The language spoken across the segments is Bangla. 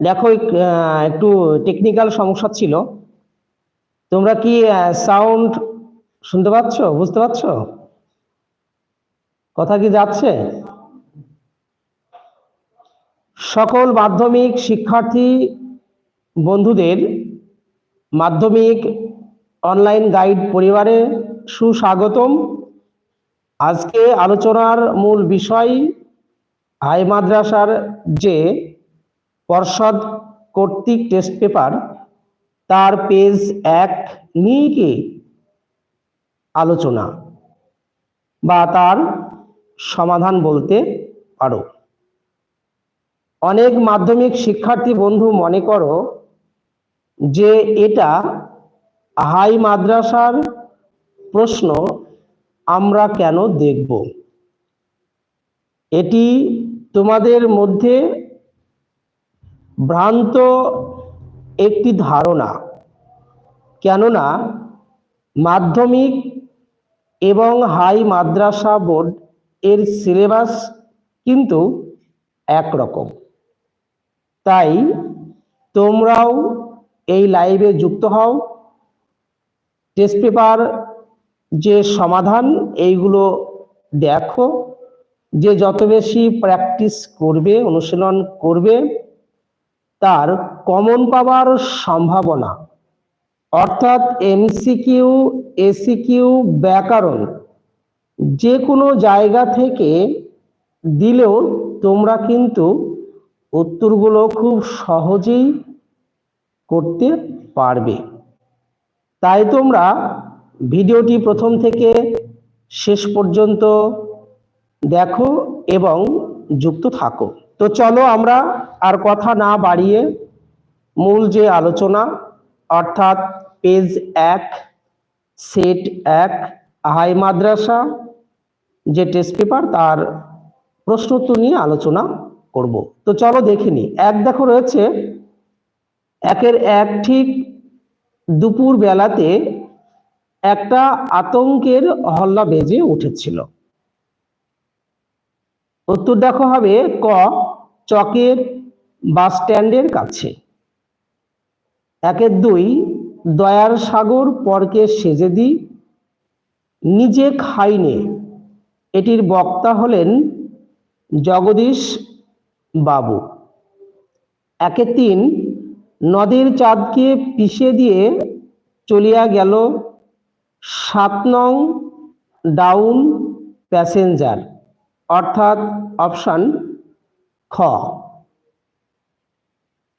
দেখো একটু টেকনিক্যাল সমস্যা ছিল। তোমরা কি সাউন্ড শুনতে পাচ্ছ? বুঝতে পারছ? কথা কি যাচ্ছে? সকল মাধ্যমিক শিক্ষার্থী বন্ধুদের মাধ্যমিক অনলাইন গাইড পরিবারে সুস্বাগতম। আজকে আলোচনার মূল বিষয় হাই মাদ্রাসার যে পর্ষদ কর্তৃক টেস্ট পেপার, তার পেজ এক নিয়ে আলোচনা বা তার সমাধান বলতে পারো। অনেক মাধ্যমিক শিক্ষার্থী বন্ধু মনে করো যে এটা হাই মাদ্রাসার প্রশ্ন, আমরা কেন দেখব? এটি তোমাদের মধ্যে ভ্রান্ত একটি ধারণা। কেননা মাধ্যমিক এবং হাই মাদ্রাসা বোর্ড এর সিলেবাস কিন্তু একরকম। তাই তোমরাও এই লাইভে যুক্ত হও। টেস্ট পেপার যে সমাধান, এইগুলো দেখো। যে যত বেশি প্র্যাকটিস করবে, অনুশীলন করবে, তার কমন পাওয়ার সম্ভাবনা। অর্থাৎ এমসিকিউ এসিকিউ ব্যাকরণ যে কোনো জায়গা থেকে দিলেও তোমরা কিন্তু উত্তরগুলো খুব সহজেই করতে পারবে। তাই তোমরা ভিডিওটি প্রথম থেকে শেষ পর্যন্ত দেখো এবং যুক্ত থাকো। তো চলো আমরা আর কথা না বাড়িয়ে মূল যে আলোচনা, অর্থাৎ পেজ এক, সেট এক হাই মাদ্রাসা, যে টেস্ট পেপার, তার প্রশ্ন নিয়ে আলোচনা করব। তো চলো দেখে নি। এক দেখো রয়েছে, একের এক ঠিক দুপুর বেলাতে একটা আতঙ্কের হল্লা বেজে উঠেছিল। উত্তর দেখো হবে ক, চকের বাস স্ট্যান্ডের কাছে। একের দুই, দয়ার সাগর পরকে সেজে দি। নিজে খাইনে। এটির বক্তা হলেন জগদীশ বাবু। একে তিন নদীর চাঁদকে পিষে দিয়ে চলিয়া গেল সাত নং ডাউন প্যাসেঞ্জার, অর্থাৎ অপশান খ।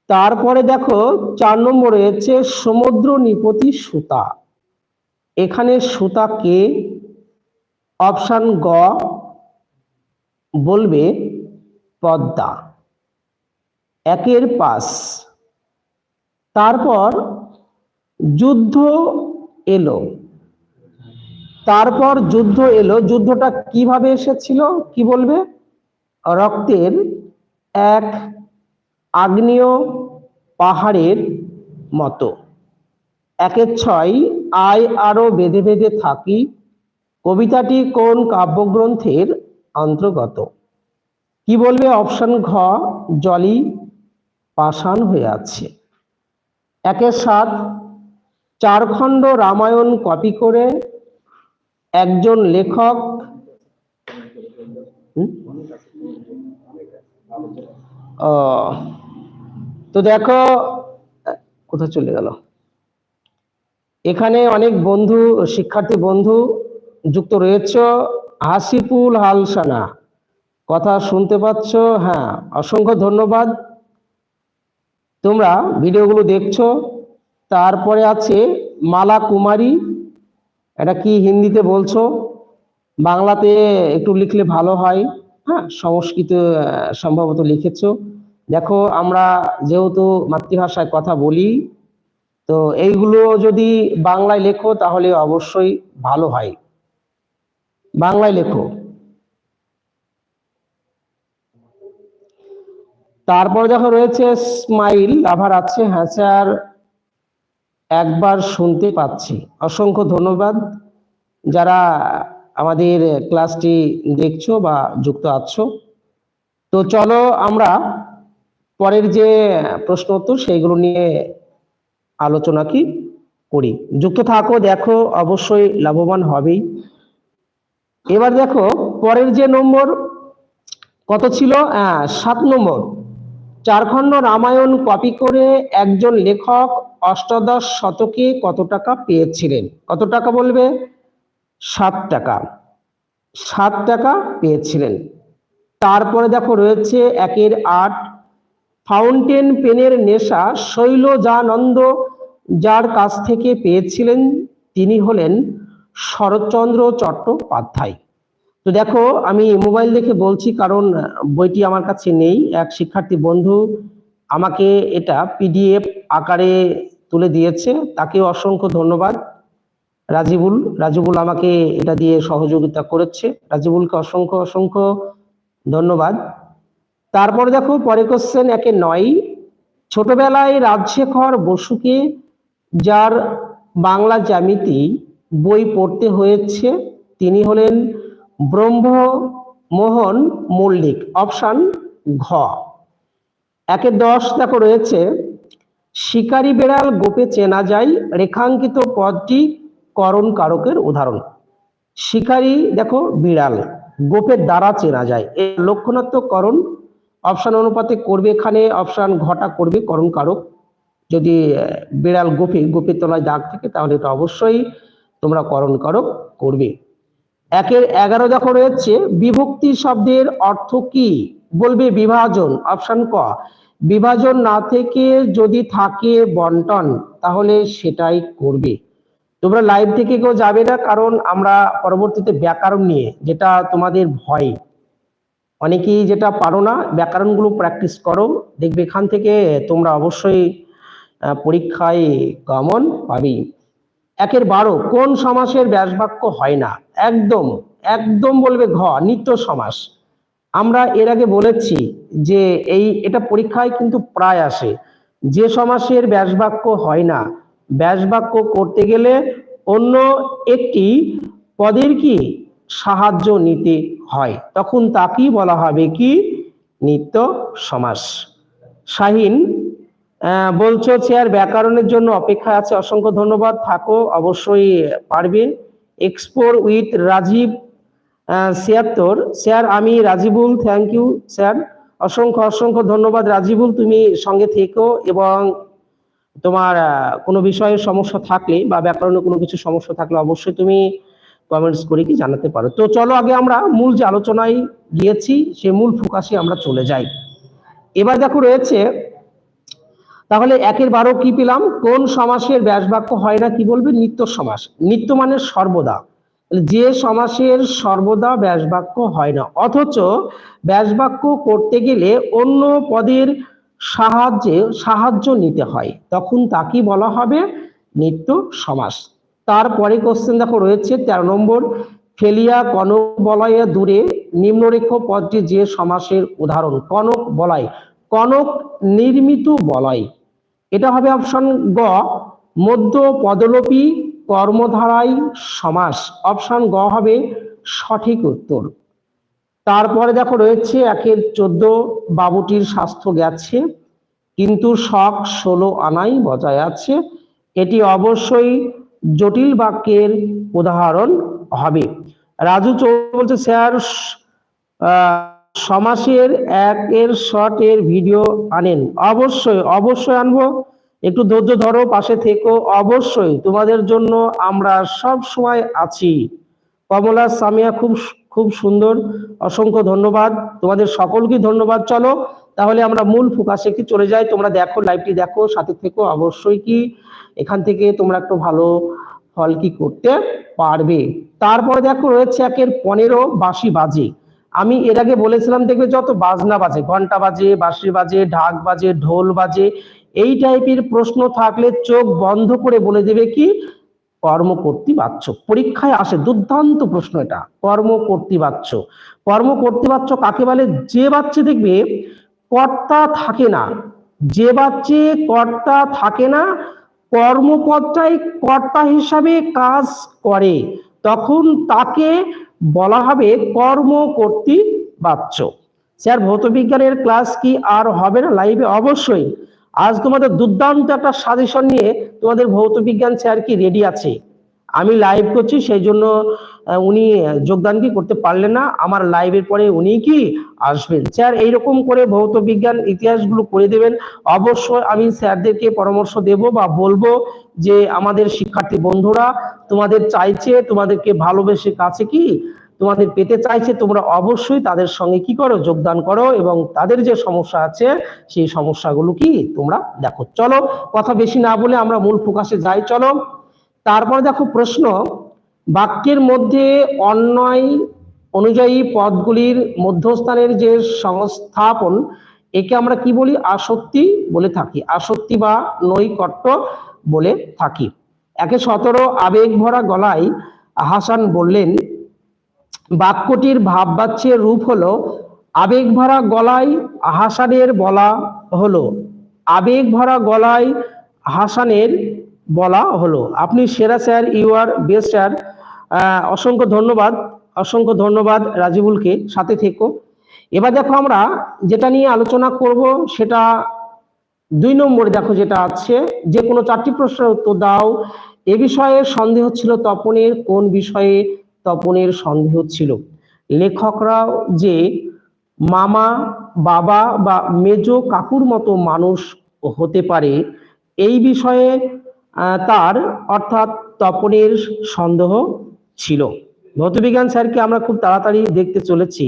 তারপরে দেখো চার নম্বর রয়েছে সমুদ্র নিপতি সুতা। এখানে সুতা কে অপশন গ বলবে পদ্মা। একের পাস তারপর যুদ্ধ এলো। তারপর যুদ্ধ এলো। যুদ্ধটা কীভাবে এসেছিল? কি বলবে? রক্তের এক আগ্নেয় পাহাড়ের মতো। একের ছয়, আয় আরও বেঁধে বেঁধে থাকি। কবিতাটি কোন কাব্যগ্রন্থের অন্তর্গত? কি বলবে? অপশন ঘ, জলি পাষাণ হয়ে আছে। একের সাত চার খণ্ড রামায়ণ কপি করে একজন লেখক তো দেখো, কোথায় চলে গেল? এখানে অনেক বন্ধু, শিক্ষার্থী বন্ধু যুক্ত রয়েছে হাসিপুল হালসানা। কথা শুনতে পাচ্ছ? হ্যাঁ অসংখ্য ধন্যবাদ। তোমরা ভিডিওগুলো দেখছ। তারপরে আছে মালা কুমারী এটা কি হিন্দিতে বলছো? বাংলাতে একটু লিখলে ভালো হয়। হ্যাঁ সংস্কৃত সম্ভবত লিখেছো। দেখো, আমরা যেহেতু মাতৃভাষায় কথা বলি, তো এইগুলো যদি বাংলায় লেখো, তাহলে অবশ্যই ভালো হয়। বাংলায় লেখো। তারপর দেখো রয়েছে স্মাইল আবার আছে হ্যাঁ স্যার একবার শুনতে পাচ্ছি। অসংখ্য ধন্যবাদ। যারা আমাদের ক্লাসটি দেখছ বা যুক্ত আছো। তো চলো আমরা পরের যে প্রশ্ন উত্তর সেইগুলো নিয়ে আলোচনা কি করি? যুক্ত থাকো, দেখো, অবশ্যই লাভবান হবেই। এবার দেখো, পরের যে নম্বর, কত ছিল? সাত নম্বর। চারখণ্ড রামায়ণ কপি করে একজন লেখক অষ্টাদশ শতকে কত টাকা পেয়েছিলেন? কত টাকা বলবে? সাত টাকা। সাত টাকা পেয়েছিলেন। তারপরে দেখো রয়েছে একের আট। ফাউন্টেন পেনের নেশা শৈলজানন্দ, যার কাছ থেকে পেয়েছিলেন তিনি হলেন শরৎচন্দ্র চট্টোপাধ্যায়। তো দেখো, আমি মোবাইল দেখে বলছি কারণ বইটি আমার কাছে নেই। এক শিক্ষার্থী বন্ধু আমাকে এটা পিডিএফ আকারে তুলে দিয়েছে। তাকে অসংখ্য ধন্যবাদ। রাজিবুল রাজিবুল আমাকে এটা দিয়ে সহযোগিতা করেছে। রাজিবুলকে অসংখ্য অসংখ্য ধন্যবাদ। তারপর দেখো পরে কোশ্চেন একে নয়। ছোটবেলায় রাজশেখর বসুকে, যার বাংলা জ্যামিতি বই পড়তে হয়েছে, তিনি হলেন ব্রহ্মমোহন মল্লিক অপশান ঘ। একে দশ দেখো রয়েছে। শিকারি বেড়াল গোপে চেনা যায়, রেখাঙ্কিত পদটি করণ কারকের উদাহরণ। শিকারি দেখো বিড়াল, গোপের দ্বারা চেনা যায় এই লক্ষণাত্মক করণ। অপশান অনুপাতে করবে এখানে অপশান ঘটা করবে করণ কারক। যদি বিড়াল গোপে, গোপের তলায় দাগ থাকে, তাহলে এটা অবশ্যই তোমরা করণ কারক করবে। একের এগারো দেখো রয়েছে, বিভক্তি শব্দের অর্থ কি? বলবে বিভাজন অপশন ক। বিভাজন না থেকে যদি থাকে বন্টন, তাহলে সেটাই করবে। তোমরা লাইভ থেকে কেউ যাবে না, কারণ আমরা পরবর্তীতে ব্যাকরণ নিয়ে, যেটা তোমাদের ভয়। অনেকেই যেটা পারো না, ব্যাকরণগুলো প্র্যাকটিস করো। দেখবে এখান থেকে তোমরা অবশ্যই পরীক্ষায় কমন পাবেই একের বারো, কোন সমাসের ব্যাসবাক্য হয় না? একদম একদম বলবে ঘ, নিত্য সমাস। আমরা এর আগে বলেছি যে এই, এটা পরীক্ষায় কিন্তু প্রায় আসে। যে সমাসের ব্যাসবাক্য হয় না, ব্যাসবাক্য করতে গেলে অন্য একটি পদের কি? সাহায্য নিতে হয়। তখন তাকেই বলা হবে কি? নিত্য সমাস। শাহিন বলছো, চেয়ার ব্যাকরণের জন্য অপেক্ষা আছে। অসংখ্য ধন্যবাদ। থাকো, অবশ্যই পারবে। এক্সপোর উইথ রাজীব ছিয়াত্তর। স্যার আমি রাজিবুল থ্যাংক ইউ স্যার অসংখ্য অসংখ্য ধন্যবাদ রাজিবুল, তুমি সঙ্গে থেকো এবং তোমার কোনো বিষয়ের সমস্যা থাকলে বা ব্যাকরণে কোনো কিছু সমস্যা থাকলে অবশ্যই তুমি কমেন্টস করে কি জানাতে পারো। তো চলো আগে আমরা মূল যে আলোচনায় গিয়েছি, সে মূল ফোকাসে আমরা চলে যাই। এবার দেখো রয়েছে তাহলে একের বারো কি পেলাম? কোন সমাসের ব্যাসবাক্য হয় না কি বলবে? নিত্য সমাস। নিত্য মানে সর্বদা। যে সমাসের সর্বদা ব্যাস বাক্য হয় না, অথচ ব্যাসবাক্য করতে গেলে অন্য পদের সাহায্যে সাহায্য নিতে হয়। তখন তাকে বলা হবে নিত্য সমাস। তারপরে কোশ্চেন দেখো রয়েছে, তেরো নম্বর, ফেলিয়া কনক বলয়ে দূরে নিম্নরেখ পদটি যে সমাসের উদাহরণ, কনক বলয়। কনক নির্মিত বলয়। এটা হবে অপশন গ, মধ্য পদলোপী কর্মধারাই সমাস। অপশন গ হবে সঠিক উত্তর। তারপরে দেখো রয়েছে একের চোদ্দ, বাবুটির স্বাস্থ্য গেছে, কিন্তু শখ ষোলো আনাই বজায় আছে। এটি অবশ্যই জটিল বাক্যের উদাহরণ হবে। রাজু চৌধুরী বলছে, স্যার সমাসের এক এর শর্ট এর ভিডিও আনেন। অবশ্যই অবশ্যই আনব। একটু ধৈর্য ধরো, পাশে থেকো। অবশ্যই, তোমাদের জন্য আমরা সব সময় আছি। কমলা, সামিয়া খুব খুব সুন্দর। অসংখ্য ধন্যবাদ। তোমাদের সকলকে ধন্যবাদ। চলো, তাহলে আমরা মূল ফোকাসে কি চলে যাই? তোমরা দেখো লাইভটি দেখো, সাথে থেকো। অবশ্যই কি? এখান থেকে তোমরা একটু ভালো ফল কি করতে পারবে? তারপরে দেখো, রয়েছে একের পনেরো বাঁশি বাজে। আমি এর আগে বলেছিলাম, দেখবে যত বাজনা বাজে ঘণ্টা বাজে, বাঁশি বাজে, ঢাক বাজে, ঢোল বাজে, এই টাইপের প্রশ্ন থাকলে চোখ বন্ধ করে বলে দেবে কি? কর্ম কর্তৃবাচ্য পরীক্ষায় আসে, দুর্দান্ত প্রশ্ন এটা। কর্ম কর্তৃবাচ্য কর্ম কর্তৃবাচ্য কাকে বলে? যে বাচ্চা দেখবে কর্তা থাকে না। যে বাচ্চে কর্তা থাকে না কর্মপদটাই কর্তা হিসাবে কাজ করে। তখন তাকে বলা হবে কর্ম কর্তৃ বাচ্চ স্যার, ভৌতবিজ্ঞানের ক্লাস কি আর হবে না? লাইভে অবশ্যই। আজ তোমাদের দুর্দান্ত একটা সাজেশন নিয়ে তোমাদের ভৌতবিজ্ঞান স্যার কি রেডি আছে? আমি লাইভ করছি, সেই জন্য উনি যোগদান কি করতে পারলেন না? আমার লাইভের পরে উনি কি আসবেন? স্যার, এইরকম করে ভৌত বিজ্ঞান ইতিহাসগুলো করে দেবেন। অবশ্যই আমি স্যারদেরকে পরামর্শ দেব বা বলব যে আমাদের শিক্ষার্থী বন্ধুরা তোমাদের চাইছে, তোমাদেরকে ভালোবেসে কাছে কি? তোমাদের পেতে চাইছে, তোমরা অবশ্যই তাদের সঙ্গে কি করো? যোগদান করো এবং তাদের যে সমস্যা আছে, সেই সমস্যাগুলো কি তোমরা দেখো। চলো, কথা বেশি না বলে আমরা মূল ফোকাসে যাই, চলো। তারপর দেখো প্রশ্ন, বাক্যের মধ্যে অন্যয় অনুযায়ী পদগুলির মধ্যস্থানের যে সংস্থাপন, একে আমরা কি বলি? আসক্তি বলে থাকি। আসক্তি বা নৈকট্য বলে থাকি। একে সতেরো আবেগ ভরা গলায় হাসান বললেন, বাক্যটির ভাববাচ্যের রূপ হলো, আবেগ ভরা গলায় হাসানের বলা হলো। আবেগ ভরা গলায় হাসানের বলা হলো। আপনি সেরা sir, you are best sir. অসংখ্য ধন্যবাদ অসংখ্য ধন্যবাদ রাজিবুলকে। সাথে থেকো। এবার দেখো আমরা যেটা নিয়ে আলোচনা করব, সেটা দুই নম্বরে দেখো যেটা আছে, যে কোনো চারটি প্রশ্নের উত্তর দাও। এ বিষয়ে সন্দেহ ছিল তপনের, কোন বিষয়ে তপনের সন্দেহ ছিল? লেখকরা যে মামা, বাবা বা মেজ কাকুর মতো মানুষ হতে পারে, এই বিষয়ে তার অর্থাৎ তপনের সন্দেহ ছিল। ভৌতবিজ্ঞান স্যারকে আমরা খুব তাড়াতাড়ি দেখতে চলেছি।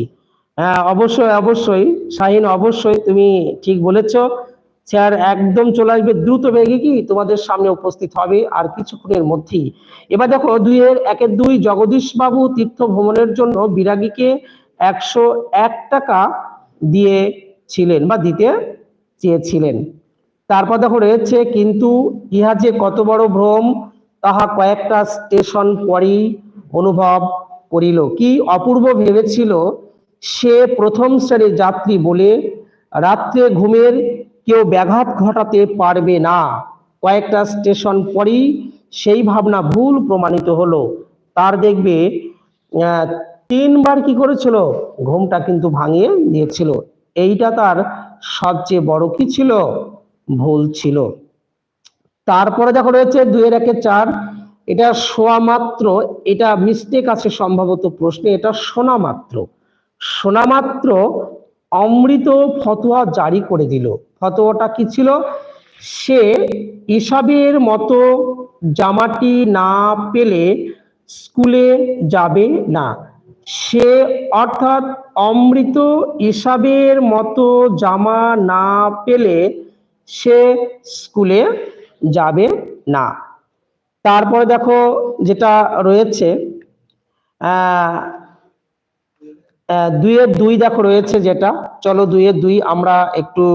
হ্যাঁ অবশ্যই অবশ্যই, শাহিন, অবশ্যই তুমি ঠিক বলেছ। স্যার একদম চলে আসবে, দ্রুত বেগে কি তোমাদের সামনে উপস্থিত হবে আর কিছুক্ষণের মধ্যেই। এবার দেখো দুইয়ের একের দুই জগদীশ বাবু তীর্থ ভ্রমণের জন্য বিরাগীকে একশো এক টাকা দিয়েছিলেন বা দিতে চেয়েছিলেন। তারপর দেখো রয়েছে, কিন্তু ইহা যে কত বড় ভ্রম, তাহা কয়েকটা স্টেশন পরেই অনুভব করিল। কি অপূর্ব ভেবেছিল সে প্রথম শ্রেণির যাত্রী বলে রাত্রে ঘুমের কেউ ব্যাঘাত ঘটাতে পারবে না। কয়েকটা স্টেশন পরেই সেই ভাবনা ভুল প্রমাণিত হলো। তার দেখবে তিনবার কি করেছিল? ঘুমটা কিন্তু ভাঙিয়ে দিয়েছিল। এইটা তার সবচেয়ে বড় কি ছিল? ভুল ছিল। তারপরে দেখো রয়েছে দুইয়ের একে চার। এটা শোয়া মাত্র, এটা মিস্টেক আছে সম্ভবত প্রশ্নে, এটা শোনা মাত্র। শোনা মাত্র অমৃত ফতোয়া জারি করে দিল। ফতোয়াটা কি ছিল? সে ইসাবের মতো জামাটি না পেলে স্কুলে যাবে না। সে অর্থাৎ অমৃত ইসাবের মতো জামা না পেলে সে স্কুলে যাবে না। তারপরে দেখো যেটা রয়েছে দুইয়ের দুই দেখো রয়েছে যেটা। চলো দুইয়ের দুই আমরা একটু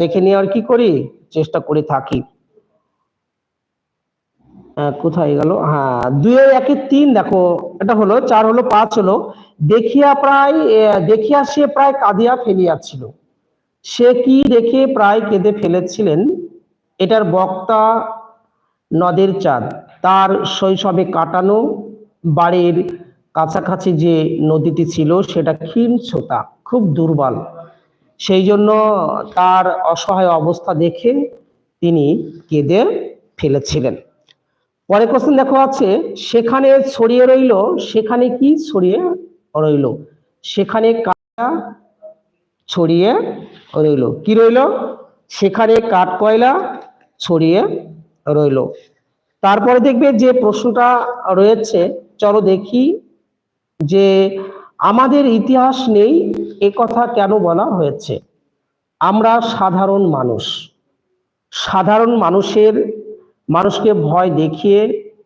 দেখে নেওয়ার কি করি? চেষ্টা করে থাকি। কোথায় গেল? হ্যাঁ দুই একে তিন দেখো, এটা হলো, চার হলো, পাঁচ হলো। দেখিয়া প্রায় দেখিয়া সে প্রায় কাঁদিয়া ফেলিয়াছিল। সে কি দেখে প্রায় কেঁদে ফেলেছিলেন? এটার বক্তা নদের চাঁদ। তার শৈশবে কাটানো বাড়ির কাছাকাছি যে নদীটি ছিল, সেটা ক্ষীণ ছোটা, খুব দুর্বল। সেই জন্য তার অসহায় অবস্থা দেখে তিনি কেঁদে ফেলেছিলেন। পরে কোশ্চেন দেখো আছে, সেখানে ছড়িয়ে রইল, সেখানে কি ছড়িয়ে রইল? সেখানে কাটা ছড়িয়ে রইল। কি রইল? সেখানে কাঠ কয়লা ছড়িয়ে রইল। তারপরে দেখবে যে প্রশ্নটা রয়েছে, চলো দেখি যে আমাদের ইতিহাস নেই এ কথা কেন বলা হয়েছে? আমরা সাধারণ মানুষ। সাধারণ মানুষের, মানুষকে ভয় দেখিয়ে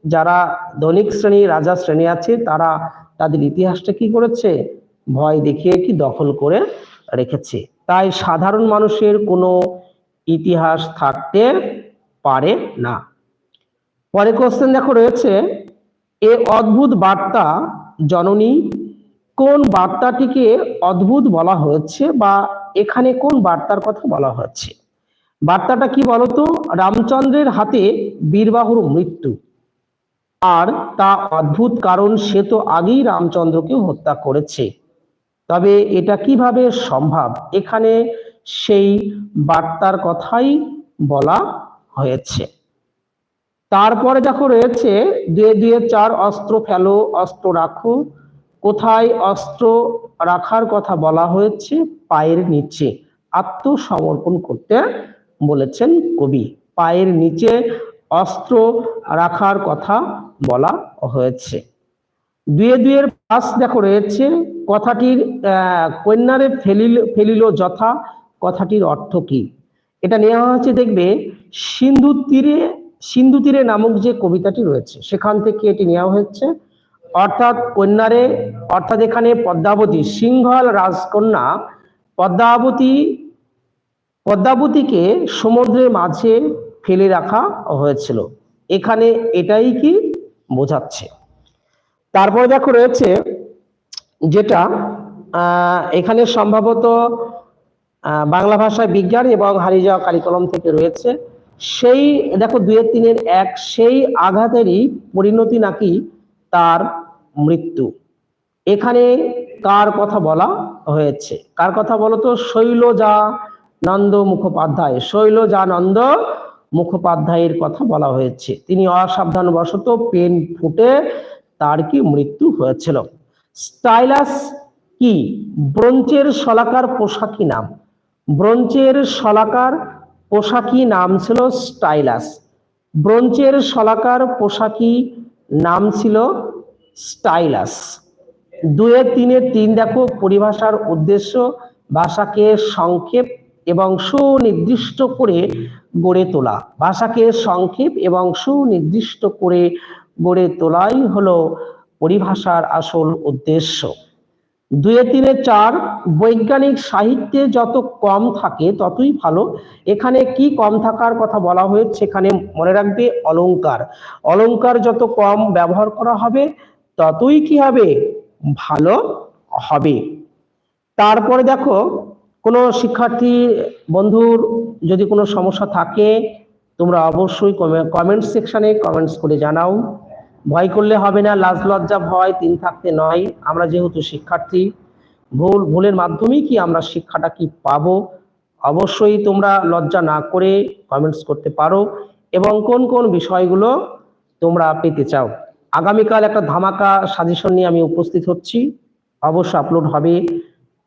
যারা ধনিক শ্রেণি, রাজা শ্রেণি আছে, তারা তাদের ইতিহাসটা কি করেছে? ভয় দেখিয়ে কি দখল করে রেখেছে। তাই সাধারণ মানুষের কোনো ইতিহাস থাকতে পারে না। পরে কোশ্চেন দেখো রয়েছে, এ অদ্ভুত বার্তা জননী কোন বার্তাটিকে অদ্ভুত বলা হয়েছে বা এখানে কোন বার্তার কথা বলা হচ্ছে বার্তাটা কি বলতো? রামচন্দ্রের হাতে বীরবাহুর মৃত্যু। আর তা অদ্ভুত কারণ সে তো আগেই রামচন্দ্রকে হত্যা করেছে। তবে এটা কীভাবে সম্ভব? এখানে সেই বার্তার কথাই বলা হয়েছে। তারপরে দেখো রয়েছে, দুয়ে দুয়ে চার অস্ত্র ফেলো, অস্ত্র রাখো কোথায় অস্ত্র রাখার কথা বলা হয়েছে? পায়ের নিচে। আত্মসমর্পণ করতে বলেছেন কবি। পায়ের নিচে অস্ত্র রাখার কথা বলা হয়েছে। দুয়ে দুয়ের পাশ দেখো রয়েছে। কথাটির কন্যারে ফেলিল ফেলিল যথা। কথাটির অর্থ কি? এটা নেওয়া হয়েছে, দেখবে, সিন্ধু তীরে সিন্ধু তীরে নামক যে কবিতাটি রয়েছে, সেখান থেকে এটি নেওয়া হয়েছে। অর্থাৎ কন্যারে, অর্থাৎ এখানে পদ্মাবতী, সিংহল রাজকন্যা, পদ্মাবতী, পদ্মাবতীকে সমুদ্রের মাঝে ফেলে রাখা হয়েছিল। এখানে এটাই কি বোঝাচ্ছে? তারপরে দেখো রয়েছে যেটা এখানে সম্ভবত বাংলা ভাষায় বিজ্ঞান এবং হারিয়ে যাওয়া কারিকলম থেকে রয়েছে। সেই, দেখো দুয়ের তিনের এক, সেই আঘাতেরই পরিণতি নাকি তার মৃত্যু। এখানে কার কথা বলা হয়েছে? কার কথা বলতো শৈলজা নন্দ মুখোপাধ্যায়। শৈলজানন্দ মুখোপাধ্যায়ের কথা বলা হয়েছে। তিনি অসাবধানবশত পেন ফুটে তার কি মৃত্যু হয়েছিল? স্টাইলাস কি? ব্রোঞ্চের শলাকার পোশাকি নাম। ব্রোঞ্চের শলাকার পোশাকি নাম ছিল স্টাইলাস। ব্রোঞ্চের শলাকার পোশাকি নাম ছিল স্টাইলাস। দুয়ে, তিনে, তিন দেখো পরিভাষার উদ্দেশ্য, ভাষাকে সংক্ষেপ এবং সুনির্দিষ্ট করে গড়ে তোলা। ভাষাকে সংক্ষেপ এবং সুনির্দিষ্ট করে গড়ে তোলাই হলো পরিভাষার আসল উদ্দেশ্য। দুয়ে তিনে চার, বৈজ্ঞানিক সাহিত্যে যত কম থাকে ততই ভালো। এখানে কি কম থাকার কথা বলা হয়েছে এখানে মনে রাখবে অলংকার। অলংকার যত কম ব্যবহার করা হবে ততই কি হবে? ভালো হবে। তারপরে দেখো, কোনো শিক্ষার্থী বন্ধুর যদি কোনো সমস্যা থাকে, তোমরা অবশ্যই কমেন্ট সেকশনে কমেন্টস করে জানাও। ভয় করলে হবে না, লাজ, লজ্জা, ভয়, তিন থাকতে নয়। আমরা যেহেতু শিক্ষার্থী, ভুল, ভুলের মাধ্যমেই কি আমরা শিক্ষাটা কি পাবো? অবশ্যই তোমরা লজ্জা না করে কমেন্টস করতে পারো এবং কোন কোন বিষয়গুলো তোমরা পেতে চাও। আগামীকাল একটা ধামাকা সাজেশন নিয়ে আমি উপস্থিত হচ্ছি। অবশ্য আপলোড হবে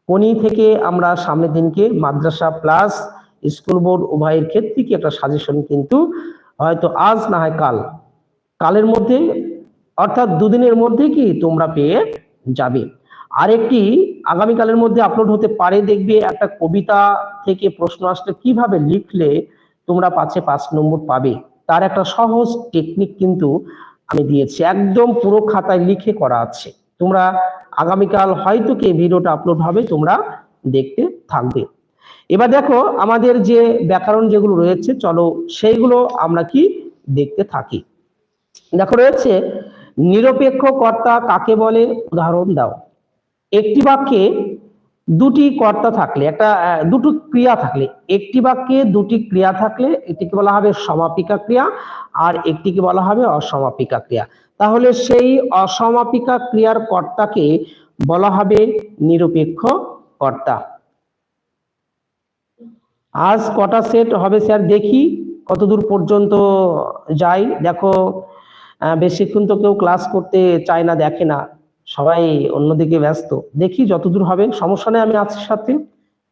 কোনি থেকে আমরা সামনের দিনকে মাদ্রাসা প্লাস স্কুল বোর্ড উভয়ের ক্ষেত্রে কি একটা সাজেশন কিন্তু হয়তো আজ না হয় কাল। কালের মধ্যে অর্থাৎ দুদিনের মধ্যে কি তোমরা পেয়ে যাবে। আরেকটি আগামীকালের মধ্যে আপলোড হতে পারে, দেখবে একটা কবিতা থেকে প্রশ্ন আসলে কীভাবে লিখলে তোমরা পাঁচে পাঁচ নম্বর পাবে। তার একটা সহজ টেকনিক কিন্তু আমি দিয়েছি। একদম পুরো খাতায় লিখে করা আছে। তোমরা আগামীকাল হয়তো কি ভিডিওটা আপলোড হবে, তোমরা দেখতে থাকবে। এবার দেখো আমাদের যে ব্যাকরণ যেগুলো রয়েছে, চলো সেইগুলো আমরা কি দেখতে থাকি। দেখো রয়েছে নিরপেক্ষ কর্তা কাকে বলে? উদাহরণ দাও। একটি বাক্যে দুটি কর্তা থাকলে, একটা দুটো ক্রিয়া থাকলে, একটি বাক্যে দুটি ক্রিয়া থাকলে একটিকে বলা হবে সমাপিকা ক্রিয়া আর একটিকে বলা হবে অসমাপিকা ক্রিয়া। তাহলে সেই অসমাপিকা ক্রিয়ার কর্তাকে বলা হবে নিরপেক্ষ কর্তা আজ কটা সেট হবে স্যার? দেখি কতদূর পর্যন্ত যাই। দেখো বেশিক্ষণ তো কেউ ক্লাস করতে চায় না, দেখে না। সবাই অন্যদিকে ব্যস্ত। দেখি যতদূর হবে, সমস্যা নেই, আমি আছি সাথে।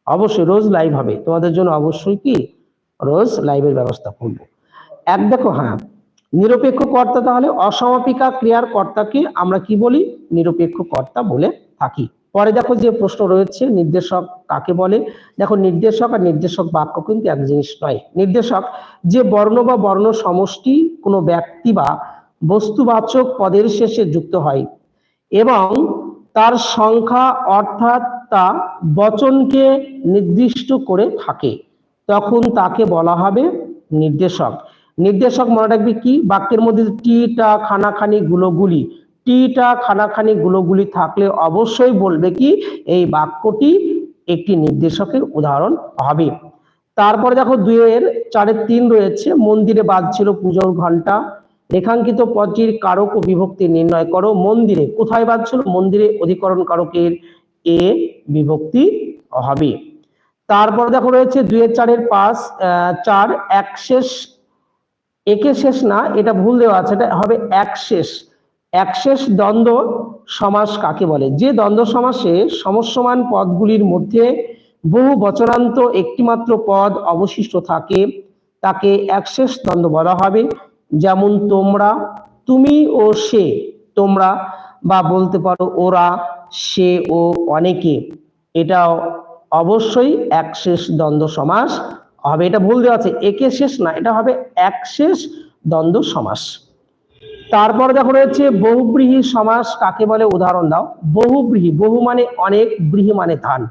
অবশ্যই রোজ লাইভ হবে। তোমাদের জন্য অবশ্যই কি? রোজ লাইভের ব্যবস্থা করব। এক দেখো হ্যাঁ নিরপেক্ষ কর্তা তাহলে অসমাপিকা ক্রিয়ার কর্তাকে আমরা কি বলি? নিরপেক্ষ কর্তা বলে থাকি। পরে দেখো যে প্রশ্ন রয়েছে, নির্দেশক কাকে বলে? দেখো, নির্দেশক আর নির্দেশক বাক্য কিন্তু এক জিনিস নয়। নির্দেশক যে বর্ণ বা বর্ণ সমষ্টি কোনো ব্যক্তি বা বস্তুবাচক পদের শেষে যুক্ত হয় এবং তার সংখ্যা অর্থাৎ তা বচনকে নির্দিষ্ট করে থাকে। তখন তাকে বলা হবে নির্দেশক। নির্দেশক মনে রাখবে কি? বাক্যের মধ্যে টিটা খানাখানি গুলোগুলি টিটা খানাখানি গুলোগুলি থাকলে অবশ্যই বলবে কি? এই বাক্যটি একটি নির্দেশকের উদাহরণ হবে। তারপরে দেখো দুইয়ের চারের তিন রয়েছে। মন্দিরে বাজছিল পুজোর ঘণ্টা রেখাঙ্কিত পদটির কারক ও বিভক্তি নির্ণয় করো। মন্দিরে কোথায় বাজছিল? মন্দিরে অধিকরণ কারকের এ বিভক্তি হবে। তারপর দেখো রয়েছে দুইয়ের চারের পাঁচ চার, এক শেষ, একে শেষ না, এটা ভুল দেওয়া আছে, এটা হবে এক শেষ। এক শেষ দ্বন্দ্ব সমাস কাকে বলে? যে দ্বন্দ্ব সমাসে সমস্যমান পদগুলির মধ্যে বহু বচনান্ত একটিমাত্র পদ অবশিষ্ট থাকে, তাকে একশেষ দ্বন্দ্ব বলা হবে। যেমন তোমরা, তুমি ও সে, তোমরা, বা বলতে পারো ওরা, সে ও অনেকে। এটাও অবশ্যই এক শেষ দ্বন্দ্ব সমাস হবে। এটা ভুল দেওয়া আছে। একে শেষ না, এটা হবে এক শেষ দ্বন্দ্ব সমাস। তারপরে দেখো রয়েছে বহুব্রীহি সমাস। কাকে বলে? উদাহরণ দাও। বহুব্রীহি, বহু মানে অনেক, ব্রীহি মানে ধান।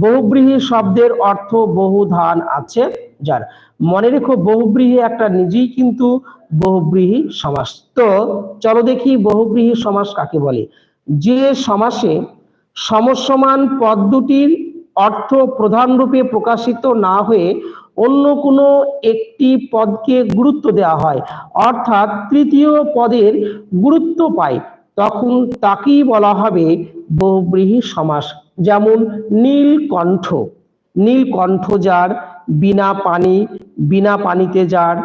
বহুব্রীহি শব্দের অর্থ বহু ধান আছে যার। মনে রেখো বহুব্রীহি একটা নিজেই কিন্তু বহুব্রীহি সমাস। তো চলো দেখি বহুব্রীহি সমাস কাকে বলে। যে সমাসে সমসমান পদ দুটির অর্থ প্রধান রূপে প্রকাশিত না হয়ে অন্য কোনো একটি পদকে গুরুত্ব দেওয়া হয়, অর্থাৎ তৃতীয় পদের গুরুত্ব পায়, তখন তাকেই বলা হবে বহুব্রীহি সমাস। যেমন নীলকণ্ঠ। নীলকণ্ঠ যার বিনা পানি, বিনা পানিতে যার,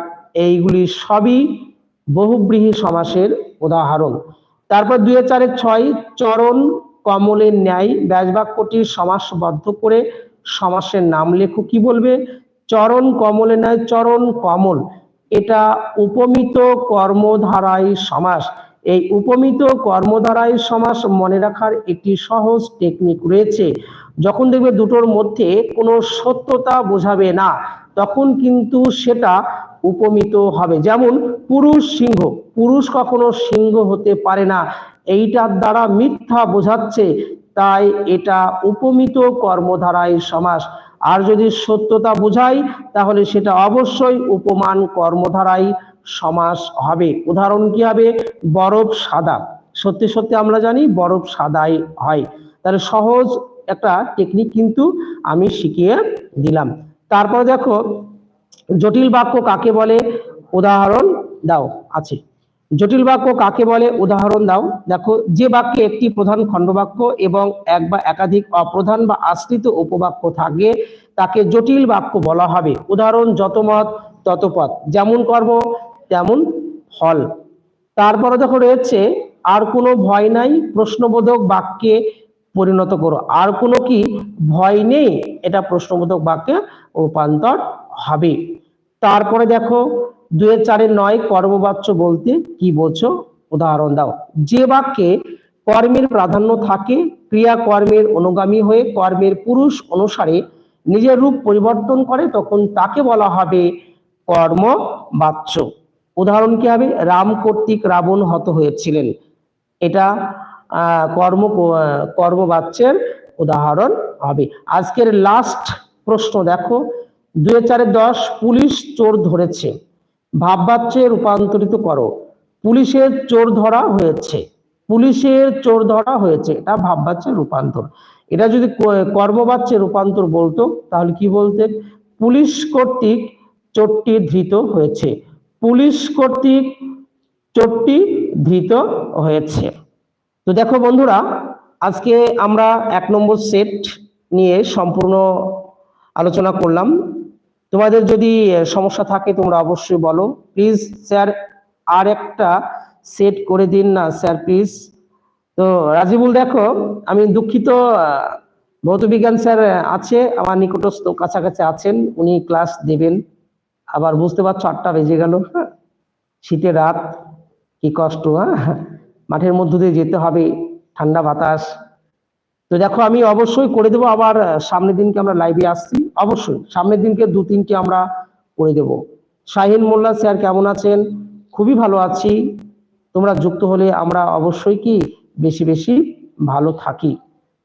এইগুলি সবই বহুব্রীহি সমাসের উদাহরণ। তারপর দুই চারের ছয়, চরণ, কমলের ন্যায় ব্যাসবাক্যটির সমাসবদ্ধ করে সমাসের নাম লেখো। কি বলবে? চরণ, কমলের ন্যায়, চরণ, কমল, এটা উপমিত কর্মধারায় সমাস। এই উপমিত কর্মধারায় সমাস মনে রাখার একটি সহজ টেকনিক রয়েছে। যখন দেখবে দুটোর মধ্যে কোনো সত্যতা বোঝাবে না, তখন কিন্তু সেটা উপমিত হবে। যেমন পুরুষ সিংহ, পুরুষ কখনো সিংহ হতে পারে না। এইটার দ্বারা মিথ্যা বোঝাচ্ছে, তাই এটা উপমিত কর্মধারায় সমাস। আর যদি সত্যতা বোঝাই, তাহলে সেটা অবশ্যই উপমান কর্মধারায় সমাস হবে। উদাহরণ কি হবে? বরফ সাদা। সত্যি সত্যি আমরা জানি বরফ সাদাই হয়। তাহলে সহজ একটা টেকনিক কিন্তু আমি শিখিয়ে দিলাম। তারপর দেখো, জটিল বাক্য কাকে বলে? উদাহরণ দাও, আছে। জটিল বাক্য কাকে বলে? উদাহরণ দাও। দেখো, যে বাক্যে একটি প্রধান খণ্ডবাক্য এবং এক বা একাধিক অপ্রধান বা আশ্রিত উপবাক্য থাকে, তাকে জটিল বাক্য বলা হবে। উদাহরণ, যত মত, তত পথ। যেমন কর্ম তেমন ফল। তারপরে দেখো রয়েছে, আর কোনো ভয় নাই, প্রশ্নবোধক বাক্যে পরিণত করো। আর কোনো কি ভয় নেই? এটা প্রশ্নবোধক বাক্যে রূপান্তর হবে। তারপরে দেখো, দুয়ের চারের নয় কর্মবাচ্য বলতে কি বোঝো? উদাহরণ দাও। যে বাক্যে কর্মের প্রাধান্য থাকে, ক্রিয়া কর্মের অনুগামী হয়ে কর্মের পুরুষ অনুসারে নিজের রূপ পরিবর্তন করে, তখন তাকে বলা হবে কর্ম বাচ্য উদাহরণ কি হবে? রাম কর্তৃক রাবণ হত হয়েছিলেন। এটা কর্ম কর্মবাচ্যের উদাহরণ হবে। আজকের লাস্ট প্রশ্ন দেখো। দুই চারের দশ পুলিশ চোর ধরেছে। ভাববাচ্যে রূপান্তরিত করো। পুলিশের চোর ধরা হয়েছে। পুলিশের চোর ধরা হয়েছে। এটা ভাববাচ্যে রূপান্তর। এটা যদি কর্মবাচ্যে রূপান্তর বলতো, তাহলে কি বলতে? পুলিশ কর্তৃক চোরটি ধৃত হয়েছে। পুলিশ কর্তৃক চোরটি ধৃত হয়েছে। তো দেখো বন্ধুরা, আজকে আমরা এক নম্বর সেট নিয়ে সম্পূর্ণ আলোচনা করলাম। তোমাদের যদি সমস্যা থাকে তোমরা অবশ্যই বলো। প্লিজ স্যার আর একটা সেট করে দিন না স্যার প্লিজ তো রাজিবুল, দেখো, আমি দুঃখিত ভৌতবিজ্ঞান স্যার আছে, আমার নিকটস্থ কাছাকাছি আছেন, উনি ক্লাস দেবেন আবার বুঝতে পারছ, আটটা বেজে গেল হ্যাঁ? শীতের রাত, কি কষ্ট হ্যাঁ? মাঠের মধ্য দিয়ে যেতে হবে, ঠান্ডা বাতাস। তো দেখো, আমি অবশ্যই করে দেবো, আবার সামনের দিনকে আমরা লাইভে আসছি। অবশ্যই, সামনের দিনকে দু তিনটি আমরা করে দেব। শাহিন মোল্লা স্যার কেমন আছেন? খুবই ভালো আছি। তোমরা যুক্ত হলে আমরা অবশ্যই কি বেশি বেশি ভালো থাকি।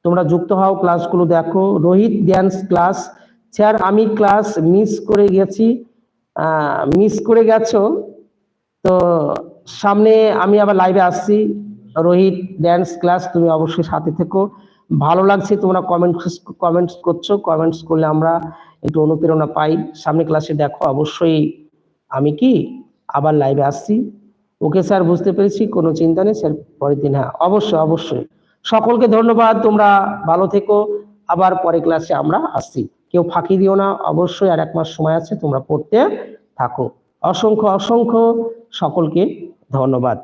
তোমরা যুক্ত হও, ক্লাসগুলো দেখো। রোহিত ড্যান্স ক্লাস স্যার, আমি ক্লাস মিস করে গেছি। মিস করে গেছো। তো সামনে আমি আবার লাইভে আসছি। রোহিত ড্যান্স ক্লাস তুমি অবশ্যই সাথে থেকো। ভালো লাগছে, তোমরা কমেন্টস কমেন্টস করছ। কমেন্টস করলে আমরা একটু অনুপ্রেরণা পাই। সামনে ক্লাসে দেখো, অবশ্যই আমি কি আবার লাইভে আসছি। ওকে স্যার বুঝতে পেরেছি, কোনো চিন্তা নেই স্যার পরের দিন হ্যাঁ অবশ্যই অবশ্যই। সকলকে ধন্যবাদ, তোমরা ভালো থেকো। আবার পরে ক্লাসে আমরা আসছি। কেউ ফাঁকি দিও না, অবশ্যই আর এক মাস সময় আছে, তোমরা পড়তে থাকো। অসংখ্য অসংখ্য সকলকে ধন্যবাদ।